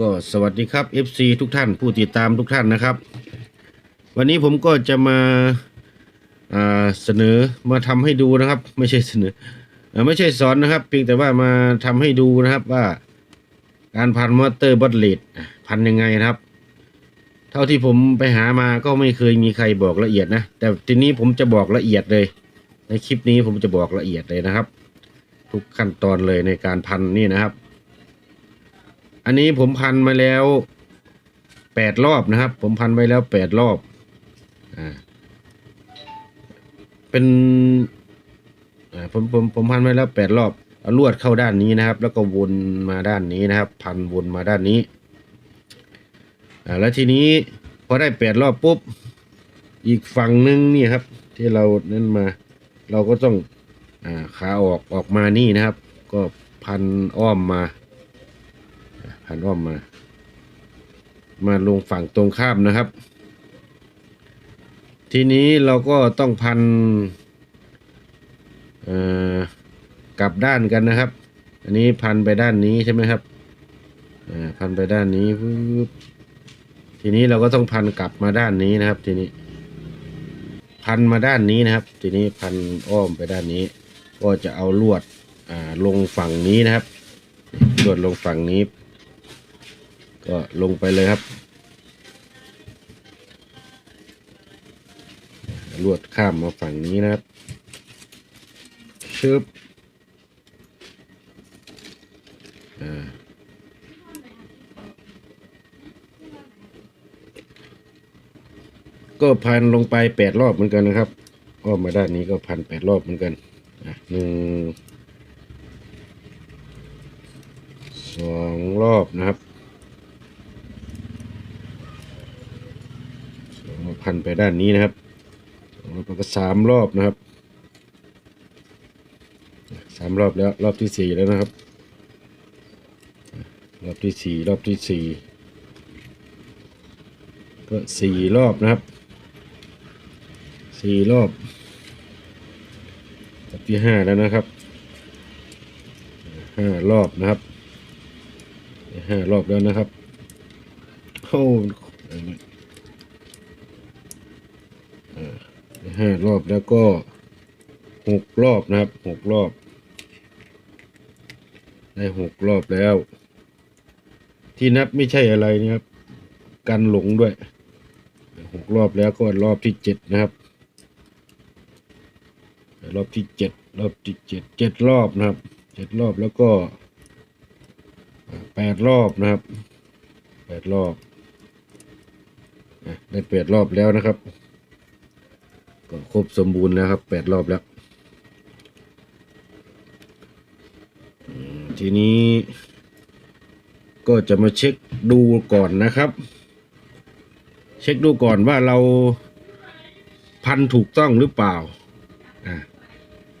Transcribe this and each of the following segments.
ก็สวัสดีครับ FC ทุกท่านผู้ติดตามทุกท่านนะครับ วันนี้ผมก็จะมาาเสนอมาทำให้ดูนะครับ ไม่ใช่เสนออไม่ใช่สอนนะครับเพียงแต่ว่ามาทำให้ดูนะครับว่าการพันมอเตอร์บอทเลดพันยังไงนะครับ เท่าที่ผมไปหามาก็ไม่เคยมีใครบอกละเอียดนะ แต่ทีนี้ผมจะบอกละเอียดเลย ในคลิปนี้ผมจะบอกละเอียดเลยนะครับ ทุกขั้นตอนเลยในการพันนี่นะครับ อันนี้ผมพันมาแล้วแปดรอบนะครับ ผมพันไปแล้วแปดรอบอ่าเป็นอ่าผมผมผมพันไปแล้วแปดรอบเอาลวดเข้าด้านนี้นะครับ แล้วก็วนมาด้านนี้นะครับ พันวนมาด้านนี้อ่าแล้วทีนี้พอได้แปดรอบปุ๊บอีกฝั่งหนึงนี่ครับ ที่เรานั่นมา เราก็ต้องอ่าขาออกออกมานี่นะครับ ก็พันอ้อมมา พันอ้อมมา มาลงฝั่งตรงข้ามนะครับ ทีนี้เราก็ต้องพันเอ่อกลับด้านกันนะครับ อันนี้พันไปด้านนี้ใช่ไหมครับอ่าพันไปด้านนี้ปึ๊บทีนี้เราก็ต้องพันกลับมาด้านนี้นะครับ ทีนี้ พันมาด้านนี้นะครับ ทีนี้พันอ้อมไปด้านนี้ ก็จะเอาลวดอ่าลงฝั่งนี้นะครับลวดลงฝั่งนี้ ก็ลงไปเลยครับ ลวดข้ามมาฝั่งนี้นะครับชึบอ่าก็พันลงไปแปดรอบเหมือนกันนะครับก็มาด้านนี้ก็พันแปดรอบเหมือนกันหนึ่งสองรอบนะครับ สอง พันไปด้านนี้นะครับสองแล้วก็สามรอบนะครับสามรอบแล้วรอบที่สี่แล้วนะครับ รอบที่สี่รอบที่สี่ก็สี่รอบนะครับสี่รอบรอบที่ห้าแล้วนะครับห้ารอบนะครับห้ารอบแล้วนะครับโอ้ ห้ารอบแล้วก็หกรอบนะครับหกรอบ ได้หกรอบแล้ว ที่นับไม่ใช่อะไรนะครับ กันหลงด้วยหกรอบแล้วก็รอบที่เจ็ดนะครับ รอบที่เจ็ดรอบที่เจ็ดเจ็ดรอบนะครับเจ็ดรอบแล้วก็แปดรอบนะครับแปดรอบได้แปดรอบแล้วนะครับ ก็ครบสมบูรณ์แล้วครับแปดรอบแล้วทีนี้ ก็จะมาเช็คดูก่อนนะครับ เช็คดูก่อนว่าเราพันถูกต้องหรือเปล่า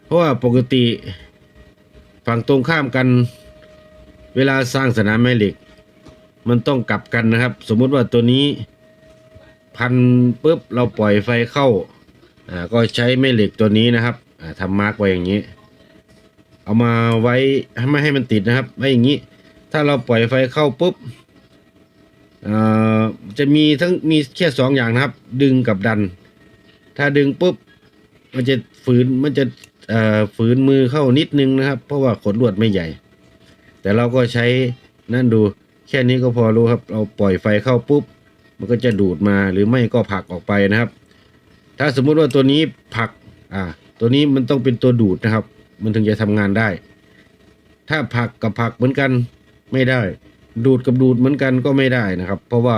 เพราะว่าปกติฝั่งตรงข้ามกัน เวลาสร้างสนามแม่เหล็ก มันต้องกลับกันนะครับ สมมติว่าตัวนี้พันปุ๊บเราปล่อยไฟเข้า อ่าก็ใช้แม่เหล็กตัวนี้นะครับอ่าทำมาร์กไว้อย่างนี้ เอามาไว้ไม่ให้มันติดนะครับไว้อย่างนี้ ถ้าเราปล่อยไฟเข้าปุ๊บอ่าจะมีทั้งมีแค่สองอย่างนะครับ ดึงกับดัน ถ้าดึงปุ๊บมันจะฝืนมันจะอ่อฝืนมือเข้านิดนึงนะครับ เพราะว่าขดลวดไม่ใหญ่ แต่เราก็ใช้นั่นดูแค่นี้ก็พอรู้ครับ เราปล่อยไฟเข้าปุ๊บ มันก็จะดูดมาหรือไม่ก็ผลักออกไปนะครับ ถ้าสมมุติว่าตัวนี้ผัก อ่า ตัวนี้มันต้องเป็นตัวดูดนะครับ มันถึงจะทำงานได้ ถ้าผักกับผักเหมือนกันไม่ได้ ดูดกับดูดเหมือนกันก็ไม่ได้นะครับ เพราะว่า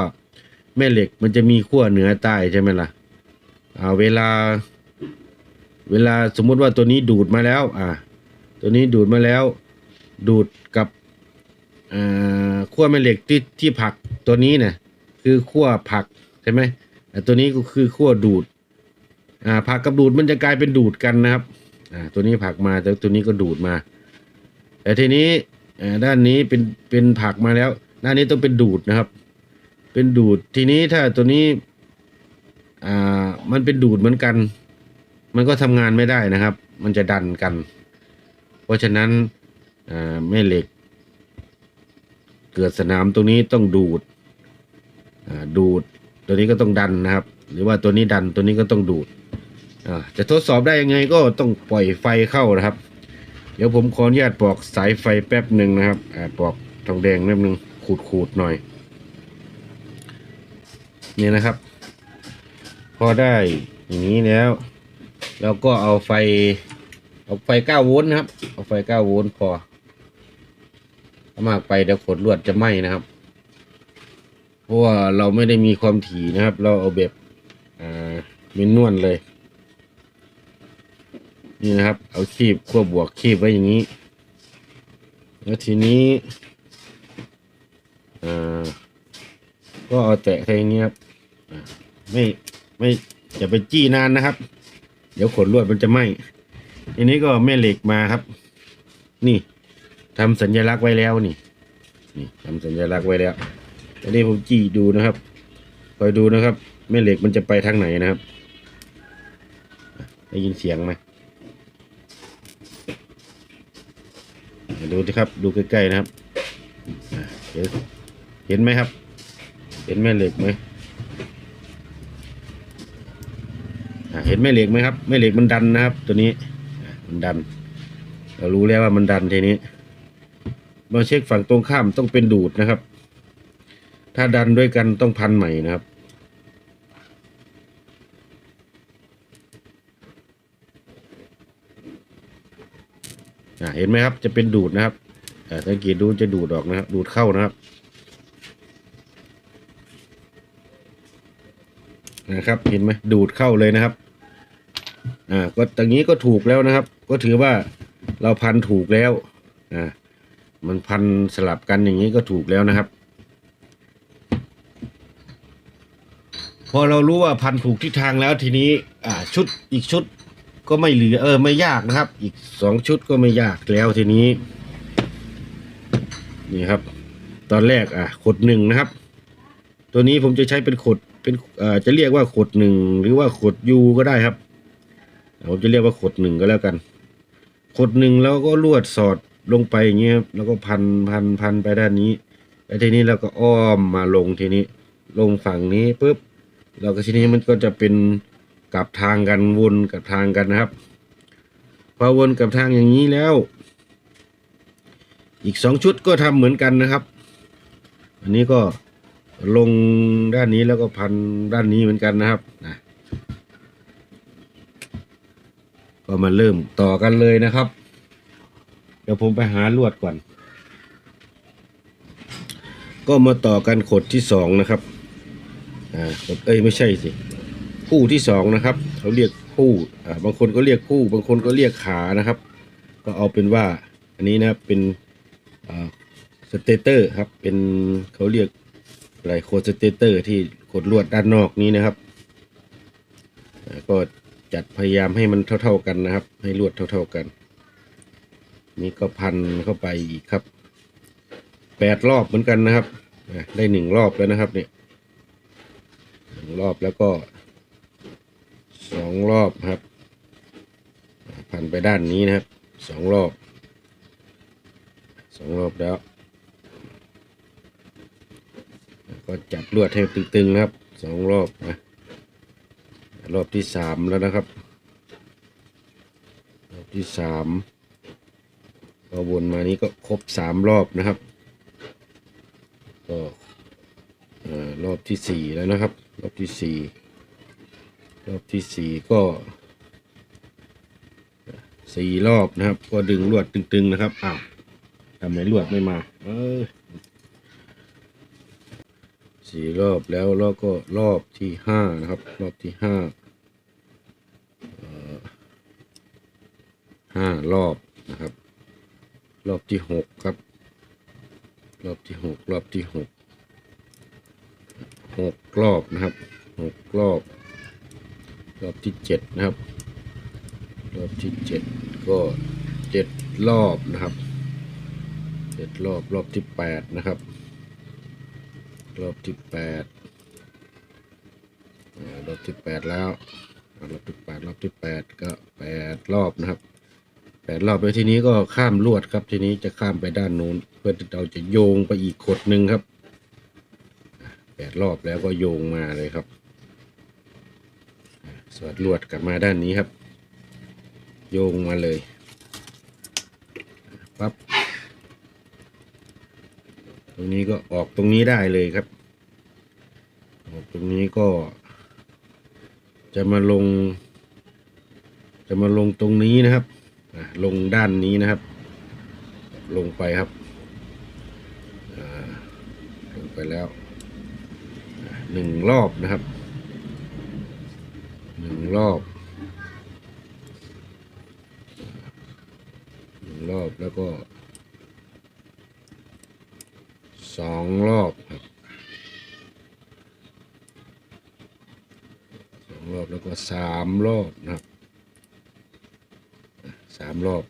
แม่เหล็กมันจะมีขั้วเหนือใต้ใช่ไหมล่ะ อ่า เวลา เวลาสมมุติว่าตัวนี้ดูดมาแล้ว อ่า ตัวนี้ดูดมาแล้ว ดูดกับอ่าขั้วแม่เหล็กที่ที่ผักตัวนี้เนี่ยคือขั้วผักใช่ไหมแต่ตัวนี้ก็คือขั้วดูด อ่าผักกับดูดมันจะกลายเป็นดูดกันนะครับอ่าตัวนี้ผักมาแต่ตัวนี้ก็ดูดมา แต่ทีนี้อ่าด้านนี้เป็นเป็นผักมาแล้ว ด้านนี้ต้องเป็นดูดนะครับ เป็นดูดทีนี้ถ้าตัวนี้อ่ามันเป็นดูดเหมือนกัน มันก็ทำงานไม่ได้นะครับ มันจะดันกัน เพราะฉะนั้นอ่าแม่เหล็ก เกิดสนามตรงนี้ต้องดูดอ่าดูดตัวนี้ก็ต้องดันนะครับ หรือว่าตัวนี้ดันตัวนี้ก็ต้องดูด จะทดสอบได้ยังไงก็ต้องปล่อยไฟเข้านะครับ เดี๋ยวผมขออนุญาตปอกสายไฟแป๊บหนึ่งนะครับอ่าปอกทองแดงแป๊บหนึ่งขูดขูดๆหน่อย นี่นะครับ พอได้อย่างนี้แล้วเราก็เอาไฟ เอาไฟ9โวลต์นะครับ เอาไฟ9โวลต์พอถ้ามากไปเดี๋ยวขดลวดจะไหม้นะครับ เพราะว่าเราไม่ได้มีความถี่นะครับ เราเอาแบบอ่าเมนนวลเลย นี่นะครับ เอาคีบขั้วบวกคีบไว้อย่างนี้ แล้วทีนี้ก็เอาแตะแค่นี้ครับไม่ไม่อย่าไปจี้นานนะครับ เดี๋ยวขนลวดมันจะไหม้ทีนี้ก็แม่เหล็กมาครับ นี่ทำสัญลักษณ์ไว้แล้วนี่นี่ทำสัญลักษณ์ไว้แล้วตอนนี้ผมจี้ดูนะครับคอยดูนะครับแม่เหล็กมันจะไปทางไหนนะครับได้ยินเสียงไหม ดูสิครับ ดูใกล้ๆนะครับเห็นไหมครับ เห็นแม่เหล็กไหมเห็นแม่เหล็กไหมครับแม่เหล็กมันดันนะครับ ตัวนี้มันดัน เรารู้แล้วว่ามันดันทีนี้มาเช็คฝั่งตรงข้ามต้องเป็นดูดนะครับ ถ้าดันด้วยกันต้องพันใหม่นะครับ เห็นไหมครับ จะเป็นดูดนะครับสังเกตดูจะดูดออกนะครับ ดูดเข้านะครับนะครับ เห็นไหมดูดเข้าเลยนะครับ อ่า ก็ตรงนี้ก็ถูกแล้วนะครับ ก็ถือว่าเราพันถูกแล้ว อ่า มันพันสลับกันอย่างนี้ก็ถูกแล้วนะครับ พอเรารู้ว่าพันถูกทิศทางแล้วทีนี้ อ่า ชุดอีกชุด ก็ไม่เหลือเออไม่ยากนะครับ อีกสองชุดก็ไม่ยากแล้วทีนี้ นี่ครับ ตอนแรกอะขดหนึ่งนะครับ ตัวนี้ผมจะใช้เป็นขดเป็นอ่อจะเรียกว่าขดหนึ่งหรือว่าขดยูก็ได้ครับผมจะเรียกว่าขดหนึ่งก็แล้วกัน ขดหนึ่งแล้วก็ลวดสอดลงไปอย่างเงี้ยครับแล้วก็พันพันพันไปด้านนี้ แล้วทีนี้เราก็อ้อมมาลงทีนี้ ลงฝั่งนี้ปุ๊บเราก็ทีนี้มันก็จะเป็น กลับทางกันวนกับทางกันนะครับ พอวนกับทางอย่างนี้แล้ว อีกสองชุดก็ทำเหมือนกันนะครับ อันนี้ก็ลงด้านนี้แล้วก็พันด้านนี้เหมือนกันนะครับนะก็มาเริ่มต่อกันเลยนะครับ เดี๋ยวผมไปหาลวดก่อน ก็มาต่อกันขดที่สองนะครับ อ่าขดเอ้ยไม่ใช่สิ คู่ที่สองนะครับเขาเรียกคู่อ่าบางคนก็เรียกคู่บางคนก็เรียกขานะครับ ก็เอาเป็นว่าอันนี้นะครับเป็นอ่าสเตเตอร์ครับเป็นเขาเรียกอะไรโคสเตเตอร์ที่ขดลวดด้านนอกนี้นะครับก็จัดพยายามให้มันเท่า ๆกันนะครับ ให้ลวดเท่า ๆกัน นี่ก็พันเข้าไปอีกครับแปดรอบเหมือนกันนะครับได้หนึ่งรอบแล้วนะครับเนี่ยหนึ่งรอบแล้วก็ สองรอบครับ พันไปด้านนี้นะครับสองรอบสองรอบแล้วก็จับลวดให้ตึงๆครับสองรอบนะรอบที่สามแล้วนะครับ รอบที่สามพอวนมานี้ก็ครบสามรอบนะครับ ก็รอบที่สี่แล้วนะครับ รอบที่สี่ รอบที่สี่ก็สี่รอบนะครับ ก็ดึงลวดตึง ๆ นะครับอ้าวทำไมลวดไม่มา เออสี่รอบแล้วแล้วก็รอบที่ห้านะครับ รอบที่ห้าห้ารอบนะครับ รอบที่หกครับ รอบที่หกรอบที่หกหกรอบนะครับหกรอบ รอบที่เจ็ดนะครับรอบที่เจ็ดก็เจ็ดรอบนะครับเจ็ดรอบรอบที่แปดนะครับ รอบที่แปดรอบที่แปดแล้วรอบที่แปดรอบที่แปดก็แปดรอบนะครับแปดรอบแล้วทีนี้ก็ข้ามลวดครับทีนี้จะข้ามไปด้านนู้นเพื่อเราจะโยงไปอีกขดหนึ่งครับแปดรอบแล้วก็โยงมาเลยครับ สวดลวดกลับมาด้านนี้ครับ โยงมาเลยปั๊บตรงนี้ก็ออกตรงนี้ได้เลยครับ ออกตรงนี้ก็ จะมาลง จะมาลงตรงนี้นะครับลงด้านนี้นะครับ ลงไปครับลงไปแล้วหนึ่งรอบนะครับ หนึ่งรอบหนึ่งรอบแล้วก็สองรอบครับสองรอบแล้วก็สามรอบนะครับสามรอบ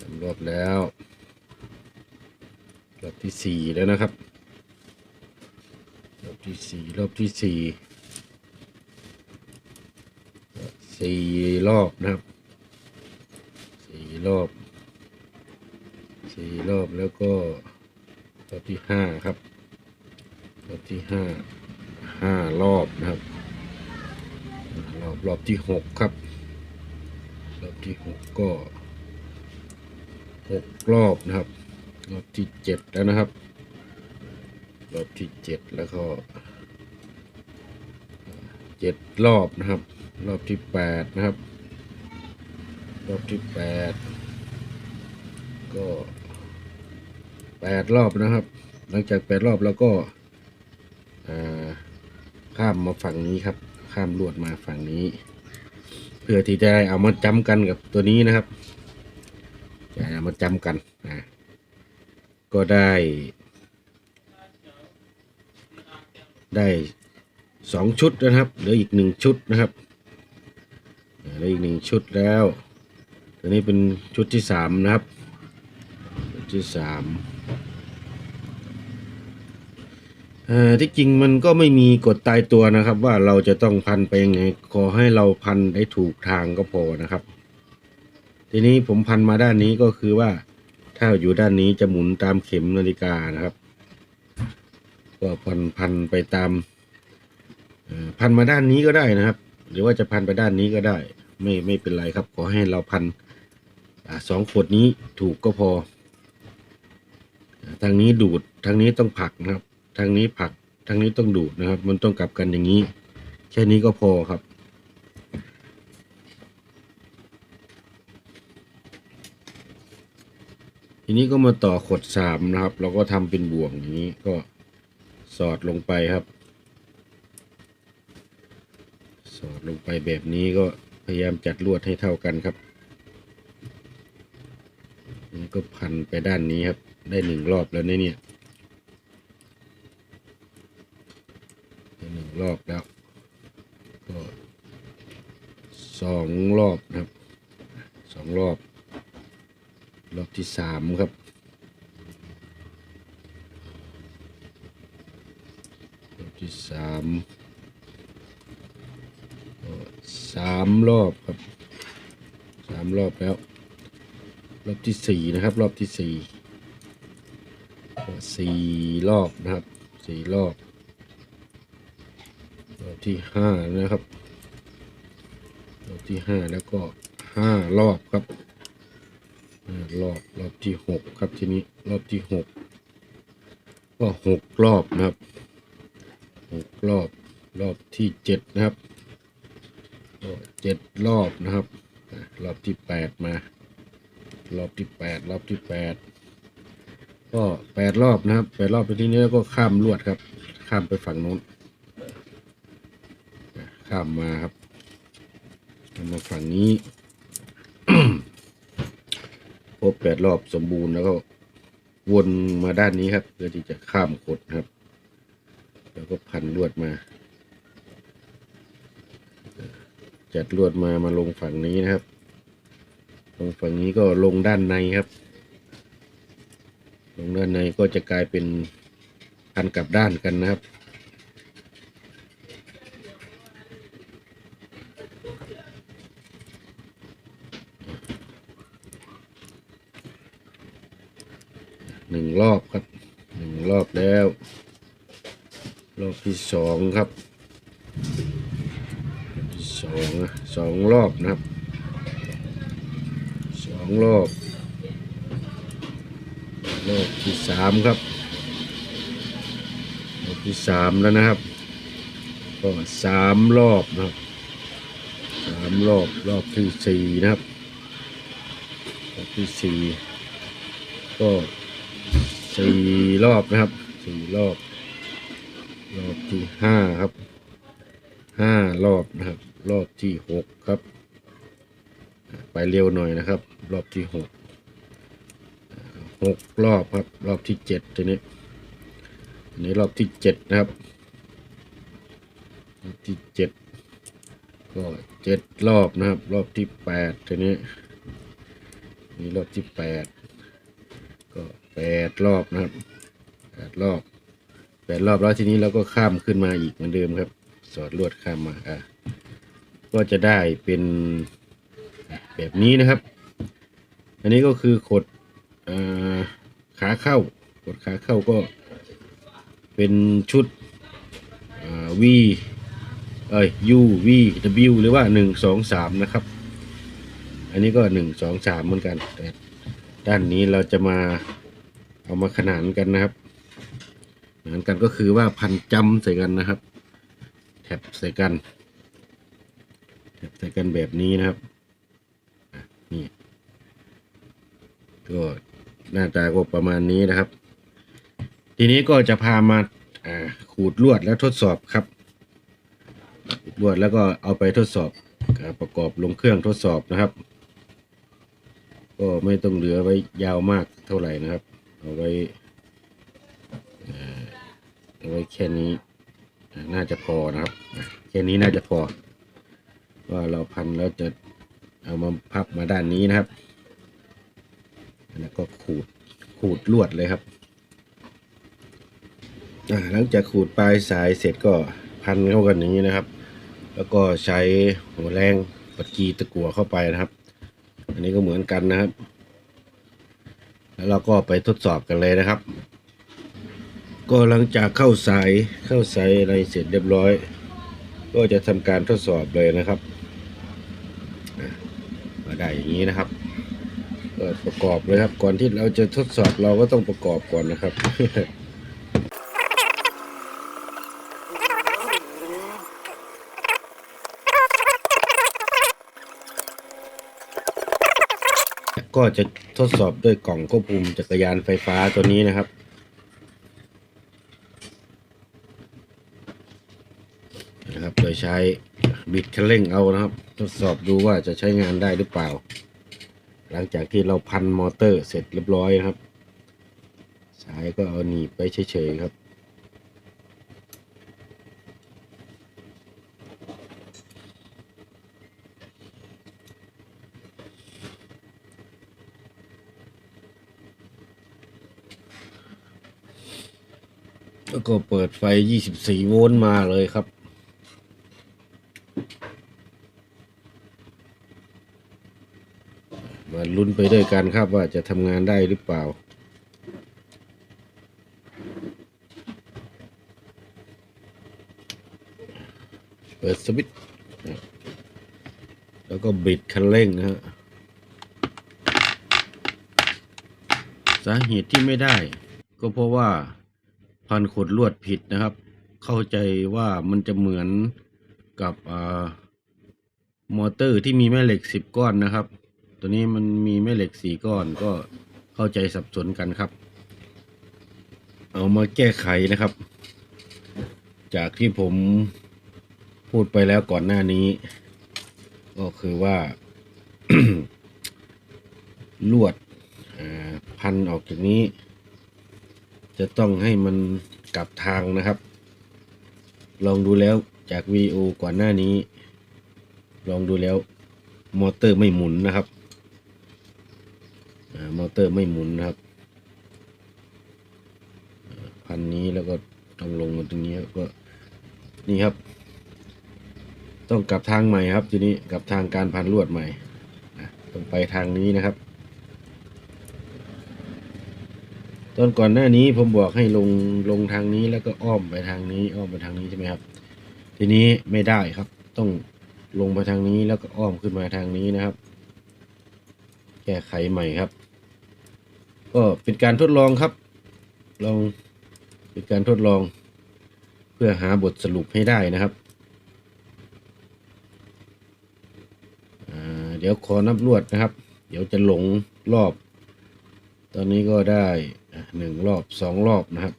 สามรอบแล้วรอบที่สี่แล้วนะครับ รอบที่สี่รอบที่สี่ สี่รอบนะครับสี่รอบสี่รอบแล้วก็รอบที่ห้าครับรอบที่ห้าห้ารอบนะครับรอบรอบที่หกครับ รอบที่หกก็หกรอบนะครับ รอบที่เจ็ดแล้วนะครับ รอบที่เจ็ดแล้วก็เจ็ดรอบนะครับ รอบที่แปดนะครับ รอบที่แปดก็แปดรอบนะครับ หลังจากแปดรอบแล้วก็ข้ามมาฝั่งนี้ครับ ข้ามลวดมาฝั่งนี้ เพื่อที่จะเอามาจำกันกับตัวนี้นะครับจะเอามาจำกันอ่าก็ได้ ได้สองชุดนะครับเหลืออีกหนึ่งชุดนะครับ เหลืออีกหนึ่งชุดแล้วตัวนี้เป็นชุดที่สามนะครับ ชุดที่สามที่จริงมันก็ไม่มีกฎตายตัวนะครับ ว่าเราจะต้องพันไปยังไงขอให้เราพันได้ถูกทางก็พอนะครับ ทีนี้ผมพันมาด้านนี้ก็คือว่าถ้าอยู่ด้านนี้จะหมุนตามเข็มนาฬิกานะครับ ก็พันพันไปตามพันมาด้านนี้ก็ได้นะครับ หรือว่าจะพันไปด้านนี้ก็ได้ ไม่ไม่เป็นไรครับ ขอให้เราพันอสองขวดนี้ถูกก็พอ ทางนี้ดูดทางนี้ต้องผลักนะครับ ทางนี้ผลักทางนี้ต้องดูดนะครับ มันต้องกลับกันอย่างนี้ แค่นี้ก็พอครับทีนี้ก็มาต่อขดสามนะครับ เราก็ทำเป็นบ่วงอย่างนี้ก็สอดลงไปครับ สอดลงไปแบบนี้ก็ พยายามจัดลวดให้เท่ากันครับนี่ก็พันไปด้านนี้ครับ ได้หนึ่งรอบแล้วนเนี่ยได้หนึ่งรอบแล้ว ก็สองรอบนะครับสองรอบ รอบที่สามครับ รอบที่สามก็สามรอบครับสามรอบ แล้ว รอบที่สี่นะครับ รอบที่สี่สี่รอบนะครับสี่รอบรอบที่ห้านะครับรอบที่ห้าแล้วก็ห้ารอบครับรอบรอบที่หกครับทีนี้รอบที่หกก็หกรอบนะครับหกรอบรอบที่เจ็ดนะครับก็เจ็ดรอบนะครับ รอบที่แปดมารอบที่แปดรอบที่แปดก็แปดรอบนะครับแปดรอบไปที่นี้แล้วก็ข้ามลวดครับ ข้ามไปฝั่งโน้นข้ามมาครับมมาฝั่งนี้ครบแปดรอบสมบูรณ์แล้วก็วนมาด้านนี้ครับ เพื่อที่จะข้ามกดครับ แล้วก็พันลวดมา จัดลวดมามาลงฝั่งนี้นะครับ ลงฝั่งนี้ก็ลงด้านในครับ ลงด้านในก็จะกลายเป็นพันกลับด้านกันนะครับหนึ่งรอบครับหนึ่งรอบแล้ว รอบที่สองครับ อบที่สองนะสองรอบนะครับสองรอบรอบที่สามครับรอบที่สามแล้วนะครับ ก็สามรอบนะครับสามรอบรอบที่สี่นะครับรอบที่สี่ก็สี่รอบนะครับสี่รอบ รอบที่ห้าครับห้ารอบนะครับ รอบที่หกครับ ไปเร็วหน่อยนะครับ รอบที่หกหกรอบครับ รอบที่เจ็ดทีนี้อันนี้รอบที่เจ็ดนะครับรอบที่เจ็ดก็เจ็ดรอบนะครับ รอบที่แปดทีนี้นี่รอบที่แปดก็แปดรอบนะครับแปดรอบแปดรอบแล้วทีนี้เราก็ข้ามขึ้นมาอีกเหมือนเดิมครับ สอดลวดข้ามมาอะ ก็จะได้เป็นแบบนี้นะครับ อันนี้ก็คือขดอขาเข้ากดขาเข้าก็เป็นชุด V เอ้ย U V W หรือว่าหนึ่งสองสามนะครับ อันนี้ก็หนึ่งสองสามเหมือนกัน แต่ด้านนี้เราจะมาเอามาขนานกันนะครับขนานกันก็คือว่าพันจำใส่กันนะครับ แท็บใส่กัน ใส่กันแบบนี้นะครับนี่ก็หน้าตาก็ประมาณนี้นะครับ ทีนี้ก็จะพามาขูดลวดแล้วทดสอบครับลวดแล้วก็เอาไปทดสอบประกอบลงเครื่องทดสอบนะครับ ก็ไม่ต้องเหลือไว้ยาวมากเท่าไหร่นะครับ เอาไว้เอาไว้แค่นี้น่าจะพอนะครับ แค่นี้น่าจะพอ ว่าเราพันแล้วจะเอามาพับมาด้านนี้นะครับ แล้วก็ขูดขูดลวดเลยครับหลังจากขูดปลายสายเสร็จก็พันเข้ากันอย่างนี้นะครับ แล้วก็ใช้หัวแรงปัดกีตะกั่วเข้าไปนะครับ อันนี้ก็เหมือนกันนะครับ แล้วเราก็ไปทดสอบกันเลยนะครับ ก็หลังจากเข้าสายเข้าสายอะไรเสร็จเรียบร้อย ก็จะทำการทดสอบเลยนะครับ ก็ได้อย่างนี้นะครับเปิดประกอบเลยครับ ก่อนที่เราจะทดสอบเราก็ต้องประกอบก่อนนะครับก็จะทดสอบด้วยกล่องควบคุมจักรยานไฟฟ้าตัวนี้นะครับ นะครับ โดยใช้ บิดคันเร่งเอานะครับ ทดสอบดูว่าจะใช้งานได้หรือเปล่า หลังจากที่เราพันมอเตอร์เสร็จเรียบร้อยนะครับ สายก็เอาหนีบไปเฉยๆครับแล้วก็เปิดไฟ 24 โวลต์มาเลยครับ มาลุ้นไปด้วยกันครับว่าจะทำงานได้หรือเปล่า เปิดสวิตช์แล้วก็บิดคันเร่งนะฮะสาเหตุที่ไม่ได้ ก็เพราะว่าพันขดลวดผิดนะครับ เข้าใจว่ามันจะเหมือนกับอมอเตอร์ที่มีแม่เหล็กสิบก้อนนะครับ ตัวนี้มันมีแม่เหล็กสี่ก้อนก็เข้าใจสับสนกันครับ เอามาแก้ไขนะครับ จากที่ผมพูดไปแล้วก่อนหน้านี้ ก็คือว่า ลวดพันออกจากนี้ จะต้องให้มันกลับทางนะครับ ลองดูแล้วจากวีโอก่อนหน้านี้ ลองดูแล้วมอเตอร์ไม่หมุนนะครับ มอเตอร์ไม่หมุนนะครับ พันนี้แล้วก็ต้องลงมาตรงนี้ก็นี่ครับ ต้องกลับทางใหม่ครับ ทีนี้กลับทางการพันลวดใหม่ต้องไปทางนี้นะครับ ตอนก่อนหน้านี้ผมบอกให้ลงลงทางนี้แล้วก็อ้อมไปทางนี้ อ้อมไปทางนี้ใช่ไหมครับ ทีนี้ไม่ได้ครับ ต้องลงไปทางนี้แล้วก็อ้อมขึ้นมาทางนี้นะครับ แก้ไขใหม่ครับ ก็เป็นการทดลองครับลองเป็นการทดลอง เพื่อหาบทสรุปให้ได้นะครับเดี๋ยวขอนับลวดนะครับ เดี๋ยวจะหลงรอบ ตอนนี้ก็ได้หนึ่งรอบสองรอบนะครับ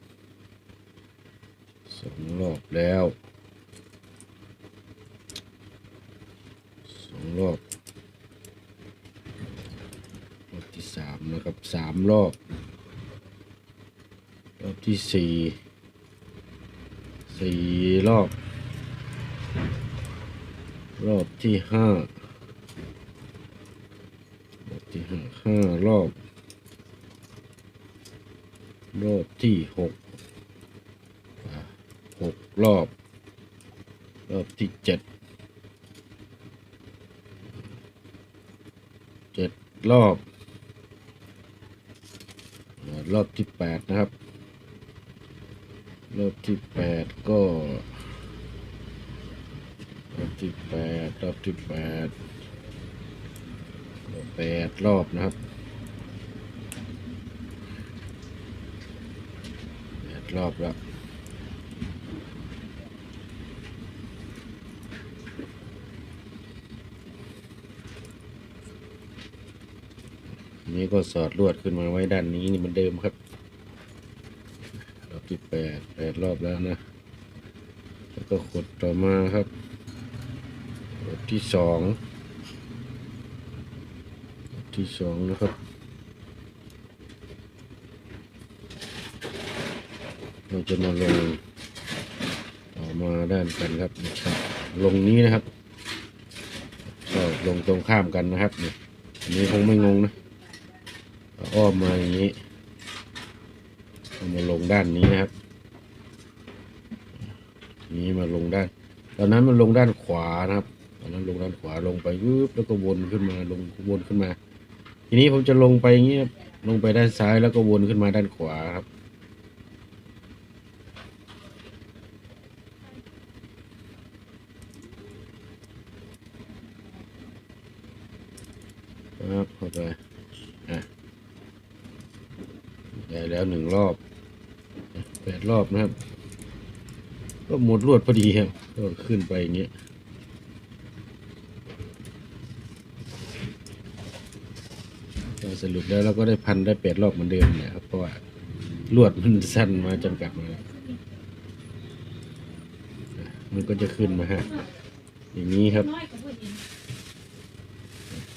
สองรอบแล้วสองรอบรอบที่สามนะครับสามรอบ รอบที่สี่สี่รอบ รอบที่ห้ารอบที่ห้าห้ารอบ รอบที่หกหกรอบ รอบที่เจ็ดเจ็ดรอบ รอบที่แปดนะครับ รอบที่แปดก็ รอบที่แปดรอบที่แปดแปดรอบนะครับแปดรอบแล้ว อันนี้ ก็สอดลวดขึ้นมาไว้ด้านนี้นี่มือนเดิมครับรอบที่แปดแปดรอบแล้วนะ แล้วก็ขดต่อมาครับรอบที่สองรอบที่สองนะครับเราจะมาลงต่อมาด้านกันครับนะครับ ลงนี้นะครับ ก็ลงตรงข้ามกันนะครับนี่อันนี้คงไม่งงนะ อ้อมมาอย่างนี้เอามาลงด้านนี้นะครับ นี้มาลงด้าน ตอนนั้นมันลงด้านขวานะครับ ตอนนั้นลงด้านขวาลงไปวืบแล้วก็วนขึ้นมาลงวนขึ้นมา ทีนี้ผมจะลงไปอย่างเงี้ยลงไปด้านซ้ายแล้วก็วนขึ้นมาด้านขวาครับครับเข้าไปอะ ได้แล้วหนึ่งรอบแปดรอบนะครับ ก็หมดรวดพอดีครับก็ขึ้นไปอย่างเงี้ยก็สรุปแล้วเราก็ได้พันได้แปดรอบเหมือนเดิมนะครับ เพราะว่าลวดมันสั้นมาจำกัดมามันก็จะขึ้นมาฮะอย่างนี้ครับ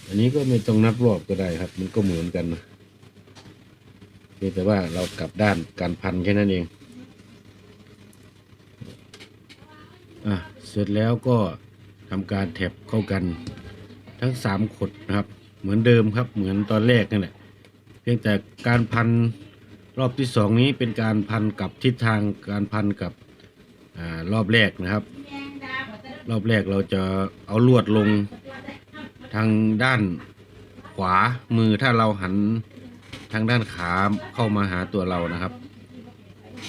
อันนี้ก็ไม่ต้องนับรอบก็ได้ครับ มันก็เหมือนกันนะ พียงแต่ว่าเรากลับด้านการพันแค่นั้นเอง อะ เสร็จแล้วก็ทำการแถบเข้ากันทั้งสามขดนะครับ เหมือนเดิมครับ เหมือนตอนแรกนั่นแหละ เพียงแต่การพันรอบที่สองนี้เป็นการพันกับทิศทางการพันกับอ่ารอบแรกนะครับ รอบแรกเราจะเอาลวดลงทางด้านขวามือถ้าเราหัน ทางด้านขาเข้ามาหาตัวเรานะครับ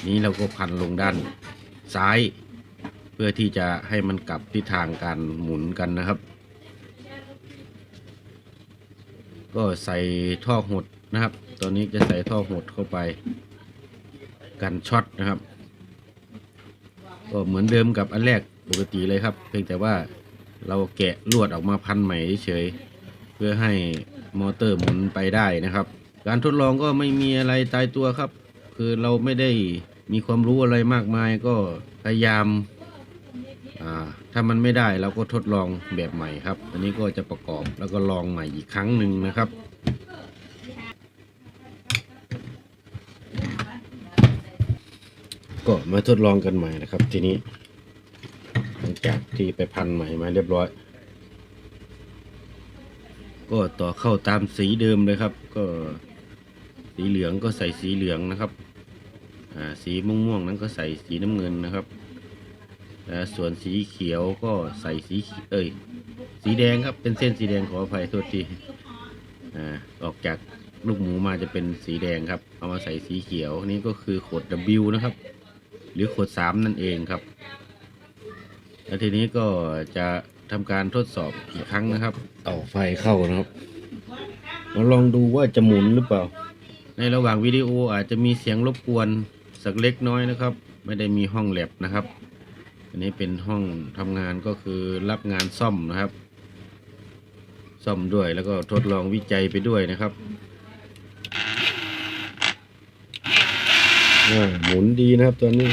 นี้เราก็พันลงด้านซ้าย เพื่อที่จะให้มันกลับทิศทางการหมุนกันนะครับ ก็ใส่ท่อหดนะครับ ตอนนี้จะใส่ท่อหดเข้าไป กันช็อตนะครับ ก็เหมือนเดิมกับอันแรกปกติเลยครับ เพียงแต่ว่าเราแกะลวดออกมาพันใหม่เฉย เพื่อให้มอเตอร์หมุนไปได้นะครับ การทดลองก็ไม่มีอะไรตายตัวครับ คือเราไม่ได้มีความรู้อะไรมากมายก็พยายามถ้ามันไม่ได้เราก็ทดลองแบบใหม่ครับ อันนี้ก็จะประกอบแล้วก็ลองใหม่อีกครั้งหนึ่งนะครับ ก็มาทดลองกันใหม่นะครับ ทีนี้หลังจากที่ไปพันใหม่มาเรียบร้อย ก็ต่อเข้าตามสีเดิมเลยครับ ก็ สีเหลืองก็ใส่สีเหลืองนะครับอ่าสีม่วงม่วงๆนั้นก็ใส่สีน้ำเงินนะครับและส่วนสีเขียวก็ใส่สีเขีเอ้ยสีแดงครับเป็นเส้นสีแดงขออภัยโทษทีอ่าออกจากลูกหมูมาจะเป็นสีแดงครับ เอามาใส่สีเขียวนี่ก็คือขด W นะครับ หรือขด 3 นั่นเองครับ แล้วทีนี้ก็จะทำการทดสอบอีกครั้งนะครับเอาไฟเข้านะครับมาลองดูว่าจะหมุนหรือเปล่า ในระหว่างวิดีโออาจจะมีเสียงรบกวนสักเล็กน้อยนะครับ ไม่ได้มีห้องแลบนะครับ อันนี้เป็นห้องทำงานก็คือรับงานซ่อมนะครับ ซ่อมด้วยแล้วก็ทดลองวิจัยไปด้วยนะครับหมุนดีนะครับตอนนี้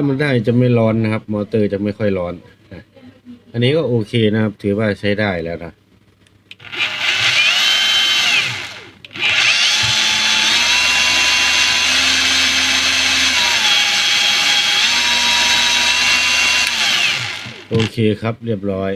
ามันได้จะไม่ร้อนนะครับ มอเตอร์จะไม่ค่อยร้อนนะอันนี้ก็โอเคนะครับ ถือว่าใช้ได้แล้วนะโอเคครับเรียบร้อย